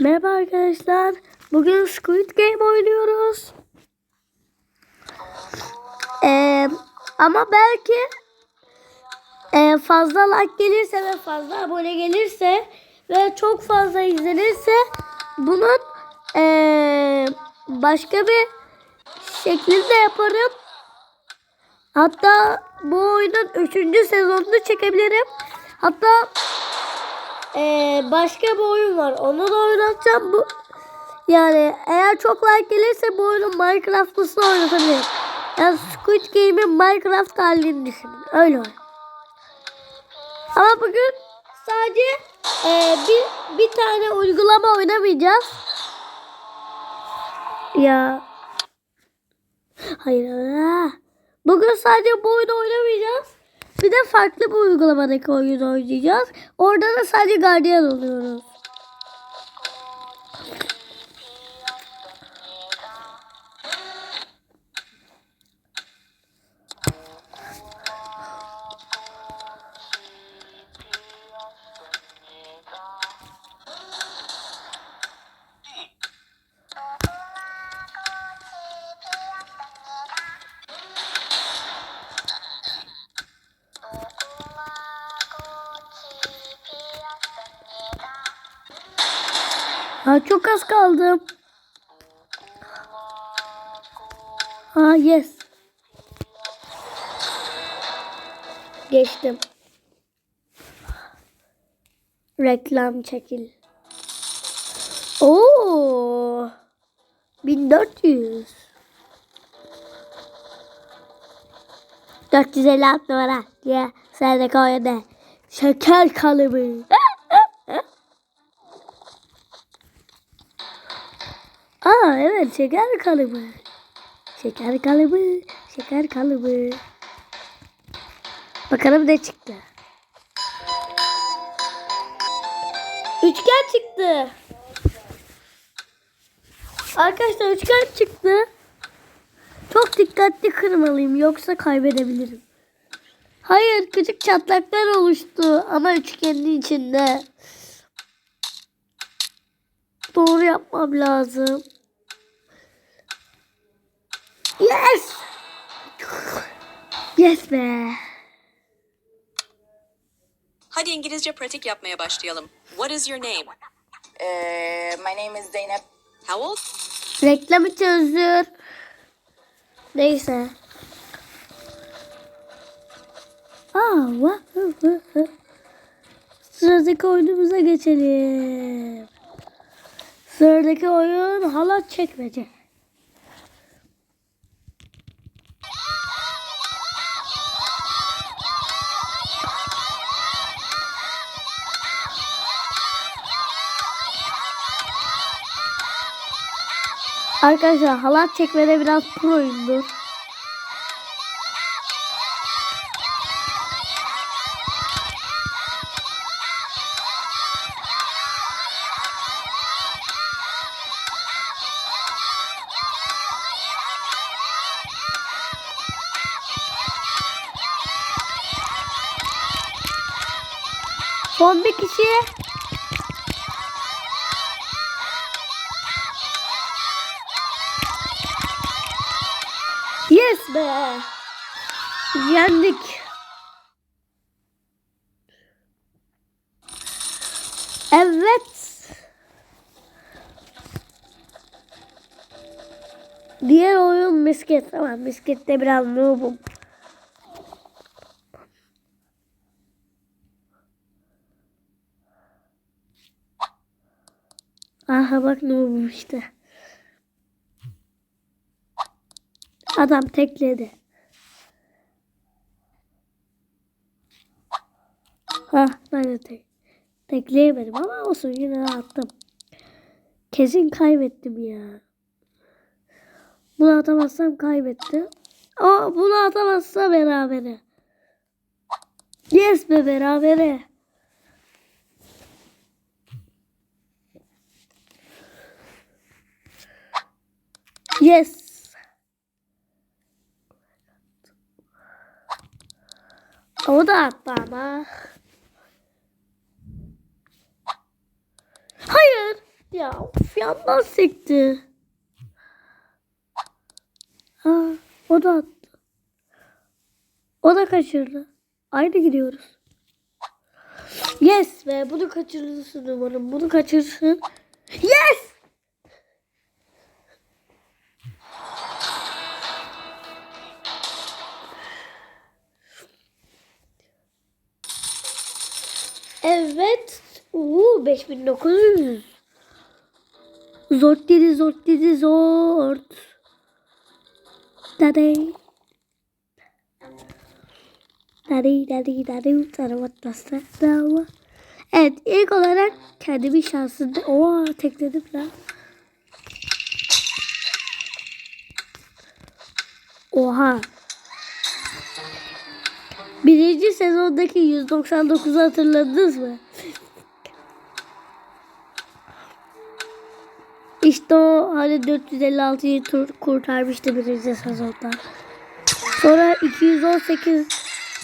Merhaba arkadaşlar. Bugün Squid Game oynuyoruz. Ee, ama belki e, fazla like gelirse ve fazla abone gelirse ve çok fazla izlenirse bunun e, başka bir şeklinde yaparım. Hatta bu oyunun 3. sezonunu çekebilirim. Hatta ee, başka bir oyun var. Onu da oynatacağım. Bu yani eğer çok like gelirse bu oyunun Minecraft'lısını oynatabilirim. Yani Squid Game'in Minecraft halini düşünün. Öyle oyun. Ama bugün sadece e, bir, bir tane uygulama oynamayacağız. Ya. Hayır. Bugün sadece bu oyunu oynamayacağız. Bir de farklı bir uygulamadaki oyunu oynayacağız. Orada da sadece gardiyan oluyoruz. Ha, çok az kaldım. Ha yes. Geçtim. Reklam çekil. Oo! 1400. 456 numara diye sıradaki oyunda şeker kalıbı. Aa evet şeker kalıbı. Şeker kalıbı. Şeker kalıbı. Bakalım ne çıktı. Üçgen çıktı. Arkadaşlar üçgen çıktı. Çok dikkatli kırmalıyım yoksa kaybedebilirim. Hayır küçük çatlaklar oluştu ama üçgenin içinde. Doğru yapmam lazım. Yes! Yes be. Hadi İngilizce pratik yapmaya başlayalım. What is your name? Uh, my name is Zeynep. How old? Reklamı çözdür. Neyse. Aa, vah, hı, hı. Sıradaki oyunumuza geçelim. Sıradaki oyun halat çekmece. Arkadaşlar halat çekmede biraz proyumdur. Son bir kişi. Yes be. Yendik. Evet. Diğer oyun misket ama miskette biraz noobum. Aha bak noobum işte. Adam tekledi. Ha ben de tek, tekleyemedim ama olsun yine attım. Kesin kaybettim ya. Bunu atamazsam kaybettim. Ama bunu atamazsa berabere. Yes be berabere. Yes. O da attı ama. Hayır. Ya of yandan sekti. Ha, o da attı. O da kaçırdı. Aynı gidiyoruz. Yes be bunu kaçırırsın umarım. Bunu kaçırırsın. Yes! Evet. Uuu 5900. Zort dedi zort dedi zort. Dadey. Dadey dadey dadey taravatlasın dava. Evet ilk olarak kendimi şansında oha tekledim lan. Oha. Birinci sezondaki 199'u hatırladınız mı? İşte o hani 456'yı tur kurtarmıştı birinci sezonda. Sonra 218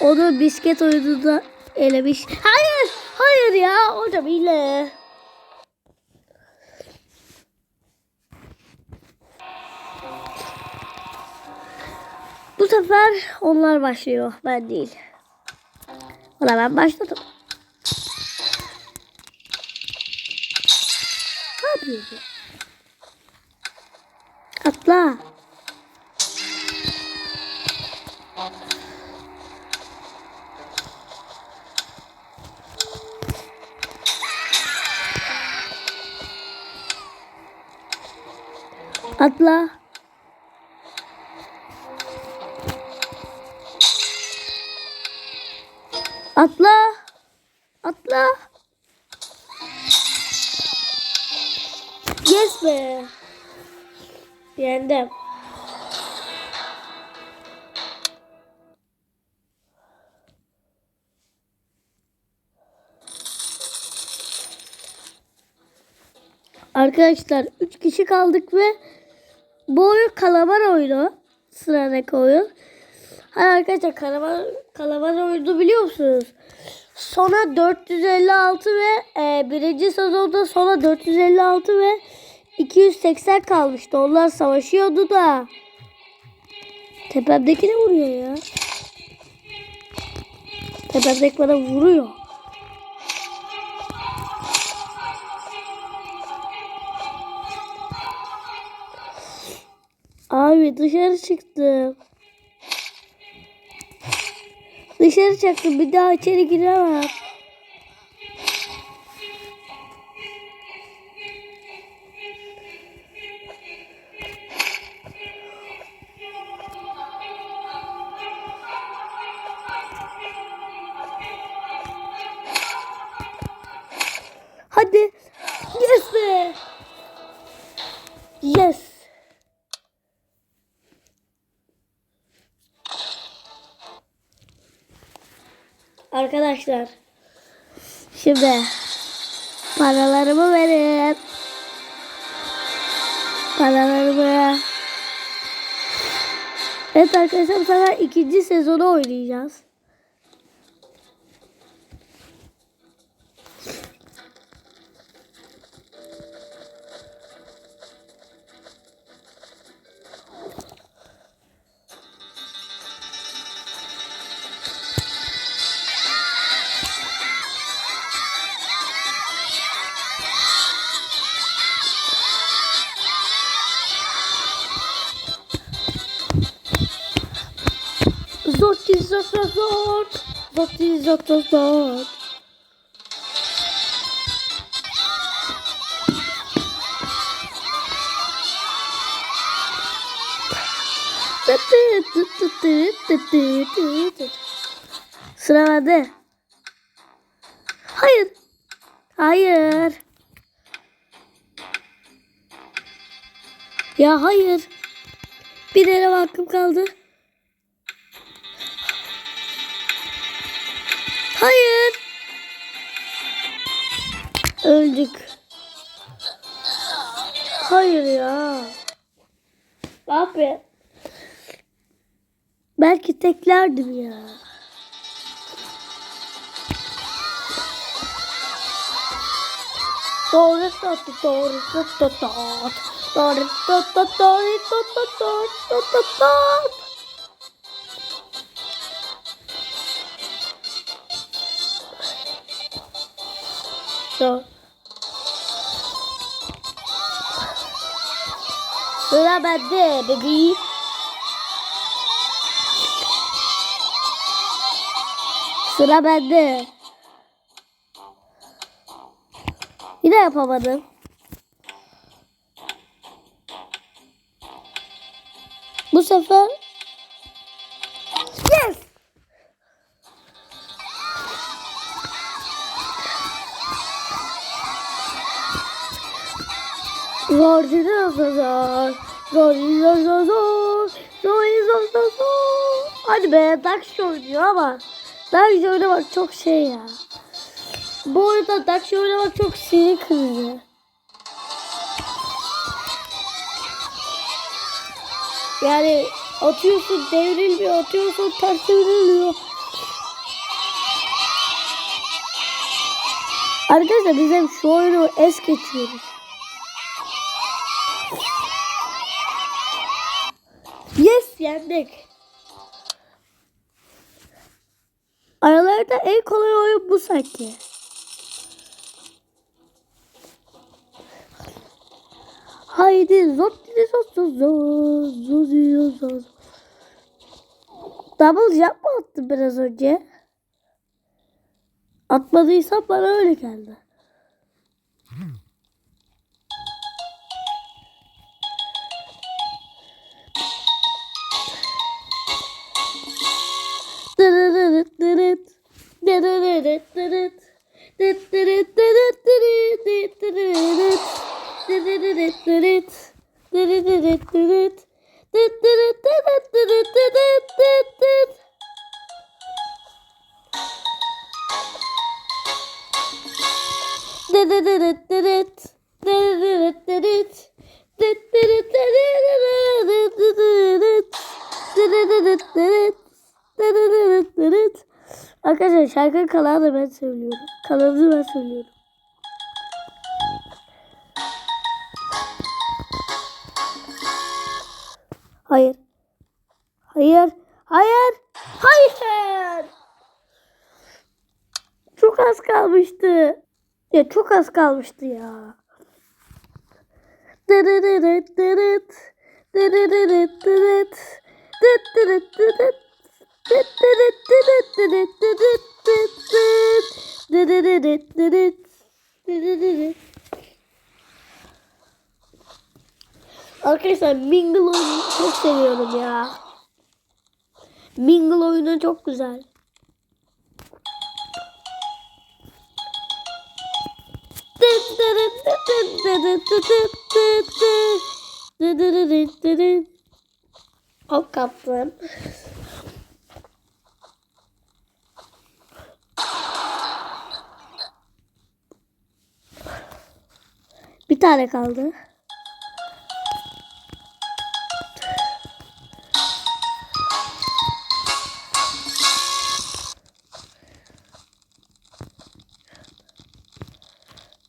onu bisket oyununda elemiş. Hayır! Hayır ya! Hocam hile. Bu sefer onlar başlıyor. Ben değil. Valla ben başladım. Ne yapıyorsun? Atla. Atla. Atla. Atla. Yes be. Yendim. Arkadaşlar 3 kişi kaldık ve bu oyun kalamar oyunu. Sıradaki oyun. Hayır arkadaşlar kalamar, kalamar oyunu biliyor musunuz? Sona 456 ve e, birinci sezonda sona 456 ve 280 kalmıştı. Onlar savaşıyordu da. Tepemdeki ne vuruyor ya? Tepemdeki bana vuruyor. Abi dışarı çıktım. Dışarı çıktım. Bir daha içeri giremem. Arkadaşlar. Şimdi paralarımı verin. Paralarımı. Evet arkadaşlar bu sefer ikinci sezonu oynayacağız. Zotti zotti zot. Zotti zotti zot. Sıra bende. Hayır. Hayır. Ya hayır. Bir deneme hakkım kaldı. Hayır. Öldük. Hayır ya. Abi. Belki teklerdim ya. Doğru tuttu doğru tuttu doğru Doğru tuttu doğru tuttu doğru tuttu Doğru. Sıra bende bebeğim. Sıra bende. Yine yapamadım. Bu sefer Yes! Zor zor zor zor. Zor zor zor zor. Zor zor zor zor. Hadi be Dark Show diyor ama Dark Show oynamak çok şey ya. Bu arada Dark Show oynamak çok sinir kırıcı. Yani atıyorsun devrilmiyor, atıyorsun ters devrilmiyor. Arkadaşlar bizim şu oyunu es geçiyoruz. Yendik. Aralarda en kolay oyun bu sanki. Haydi zor zor zor zor zor zor zor. Double jump mı attın biraz önce? Atmadıysam bana öyle geldi. Dırıt. Dırırırıt dırıt. Dıt dırıt dırıt dırıt dıt dırırıt. Dırırırıt dırıt. Dırırırıt dırıt. Dıt dırıt dırıt dırıt dırıt dıt dıt. Dırırırıt dırıt. Dırırırıt dırıt. Dıt dırıt dırırırıt dırırırıt. Dırırırıt dırıt. Arkadaşlar şarkı kalanı da ben söylüyorum. Kalanını ben söylüyorum. Hayır. Hayır. Hayır. Hayır. Çok az kalmıştı. Ya çok az kalmıştı ya. Dırırırıt dırıt. Dırırırıt dırıt. Dırırırıt dırıt. Arkadaşlar Mingle oyununu çok seviyorum ya. Mingle oyunu çok güzel. Dıt dırıt dıt dırıt dıt dıt dıt dıt. Dırırırıt dırıt. Hop kaptım. Tane kaldı.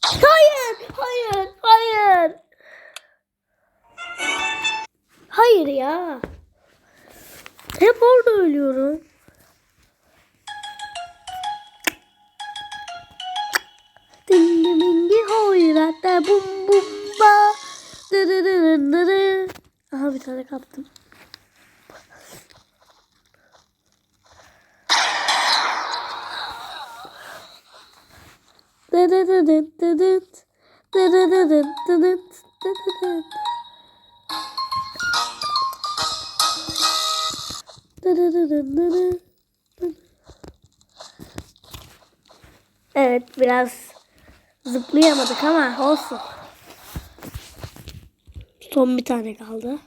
Hayır, hayır, hayır. Hayır ya. Hep orada ölüyorum. Dingi mingi hoyrata bum bum bumba. Aha bir tane kaptım. Evet biraz zıplayamadık ama olsun. Son bir tane kaldı.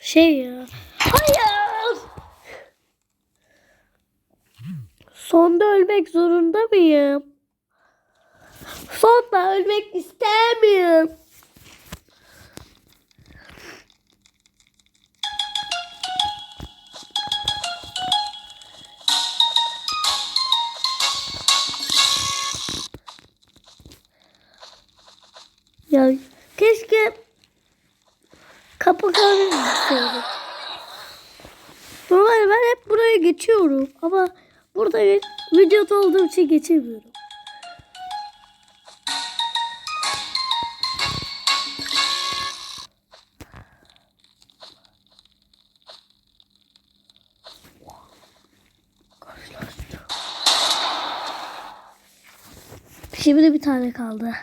Şey ya. Hayır. Sonda ölmek zorunda mıyım? Sonda ölmek istemiyorum. Bir videoda olduğum için geçemiyorum. Şimdi bir tane kaldı.